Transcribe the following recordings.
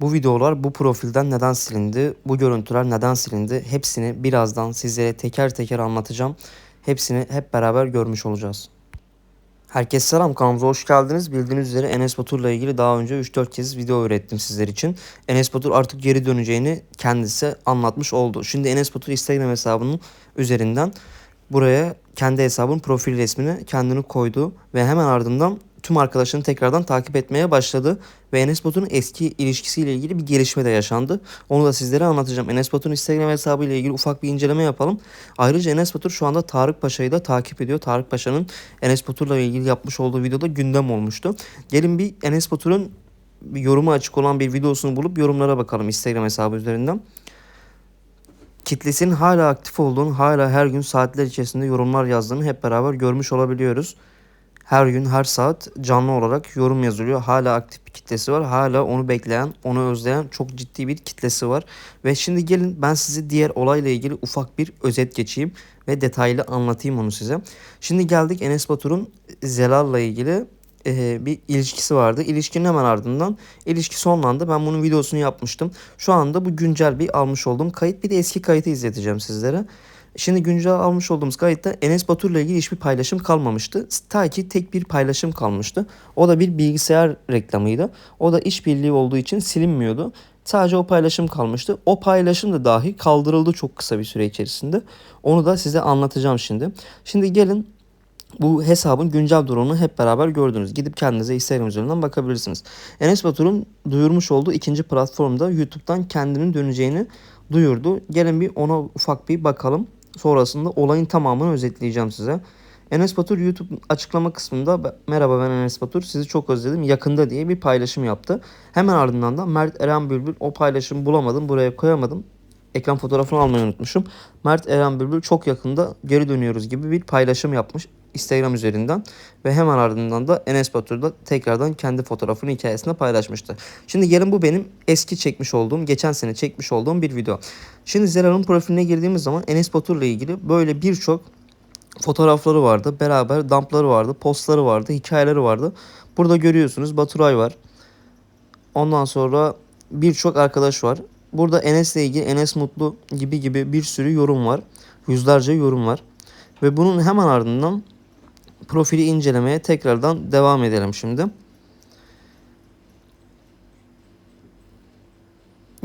Bu videolar bu profilden neden silindi, bu görüntüler neden silindi hepsini birazdan sizlere teker teker anlatacağım. Hepsini hep beraber görmüş olacağız. Herkese selam kanalımıza hoş geldiniz. Bildiğiniz üzere Enes Batur'la ilgili daha önce 3-4 kez video ürettim sizler için. Enes Batur artık geri döneceğini kendisi anlatmış oldu. Şimdi Enes Batur Instagram hesabının üzerinden buraya kendi hesabın profil resmini kendini koydu ve hemen ardından tüm arkadaşlarını tekrardan takip etmeye başladı ve Enes Batur'un eski ilişkisiyle ilgili bir gelişme de yaşandı. Onu da sizlere anlatacağım. Enes Batur'un Instagram hesabı ile ilgili ufak bir inceleme yapalım. Ayrıca Enes Batur şu anda Tarık Paşa'yı da takip ediyor. Tarık Paşa'nın Enes Batur'la ilgili yapmış olduğu videoda gündem olmuştu. Gelin bir Enes Batur'un bir yorumu açık olan bir videosunu bulup yorumlara bakalım Instagram hesabı üzerinden kitlesinin hala aktif olduğunu, hala her gün saatler içerisinde yorumlar yazdığını hep beraber görmüş olabiliyoruz. Her gün, her saat canlı olarak yorum yazılıyor. Hala aktif bir kitlesi var. Hala onu bekleyen, onu özleyen çok ciddi bir kitlesi var. Ve şimdi gelin ben size diğer olayla ilgili ufak bir özet geçeyim ve detaylı anlatayım onu size. Şimdi geldik Enes Batur'un Zelal'la ilgili e, bir ilişkisi vardı. İlişkinin hemen ardından ilişki sonlandı. Ben bunun videosunu yapmıştım. Şu anda bu güncel bir almış olduğum kayıt. Bir de eski kayıtı izleteceğim sizlere. Şimdi güncel almış olduğumuz kayıtta Enes Batur'la ilgili hiçbir paylaşım kalmamıştı. Ta ki tek bir paylaşım kalmıştı. O da bir bilgisayar reklamıydı. O da işbirliği olduğu için silinmiyordu. Sadece o paylaşım kalmıştı. O paylaşım da dahi kaldırıldı çok kısa bir süre içerisinde. Onu da size anlatacağım şimdi. Şimdi gelin bu hesabın güncel durumunu hep beraber gördünüz. Gidip kendinize Instagram üzerinden bakabilirsiniz. Enes Batur'un duyurmuş olduğu ikinci platformda YouTube'dan kendinin döneceğini duyurdu. Gelin bir ona ufak bir bakalım. Sonrasında olayın tamamını özetleyeceğim size. Enes Batur YouTube açıklama kısmında merhaba ben Enes Batur sizi çok özledim yakında diye bir paylaşım yaptı. Hemen ardından da Mert Eren Bülbül o paylaşımı bulamadım buraya koyamadım ekran fotoğrafını almayı unutmuşum. Mert Eren Bülbül çok yakında geri dönüyoruz gibi bir paylaşım yapmış Instagram üzerinden ve hemen ardından da Enes Batur da tekrardan kendi fotoğrafını hikayesinde paylaşmıştı. Şimdi gelin bu benim eski çekmiş olduğum, geçen sene çekmiş olduğum bir video. Şimdi Zelal'ın profiline girdiğimiz zaman Enes Batur'la ilgili böyle birçok fotoğrafları vardı. Beraber dumpları vardı, postları vardı, hikayeleri vardı. Burada görüyorsunuz Baturay var. Ondan sonra birçok arkadaş var. Burada Enes'le ilgili Enes Mutlu gibi gibi bir sürü yorum var. Yüzlerce yorum var. Ve bunun hemen ardından profili incelemeye tekrardan devam edelim şimdi.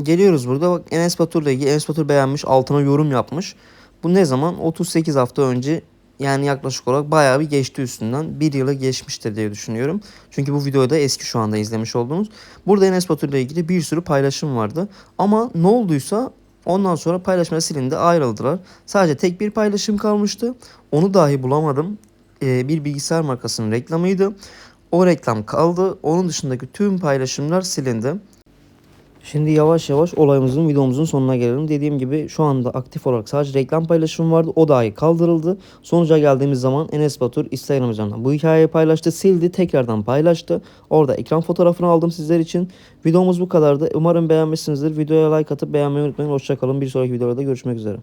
Geliyoruz burada bak Enes Batur'la ilgili Enes Batur beğenmiş altına yorum yapmış. Bu ne zaman? 38 hafta önce yani yaklaşık olarak bayağı bir geçti üstünden. Bir yılı geçmiştir diye düşünüyorum. Çünkü bu videoyu da eski şu anda izlemiş oldunuz. Burada Enes Batur ile ilgili bir sürü paylaşım vardı. Ama ne olduysa ondan sonra paylaşma silindi ayrıldılar. Sadece tek bir paylaşım kalmıştı. Onu dahi bulamadım. Ee, bir bilgisayar markasının reklamıydı. O reklam kaldı. Onun dışındaki tüm paylaşımlar silindi. Şimdi yavaş yavaş olayımızın videomuzun sonuna gelelim. Dediğim gibi şu anda aktif olarak sadece reklam paylaşımı vardı. O dahi kaldırıldı. Sonuca geldiğimiz zaman Enes Batur Instagram üzerinden bu hikayeyi paylaştı. Sildi tekrardan paylaştı. Orada ekran fotoğrafını aldım sizler için. Videomuz bu kadardı. Umarım beğenmişsinizdir. Videoya like atıp beğenmeyi unutmayın. Hoşçakalın. Bir sonraki videoda görüşmek üzere.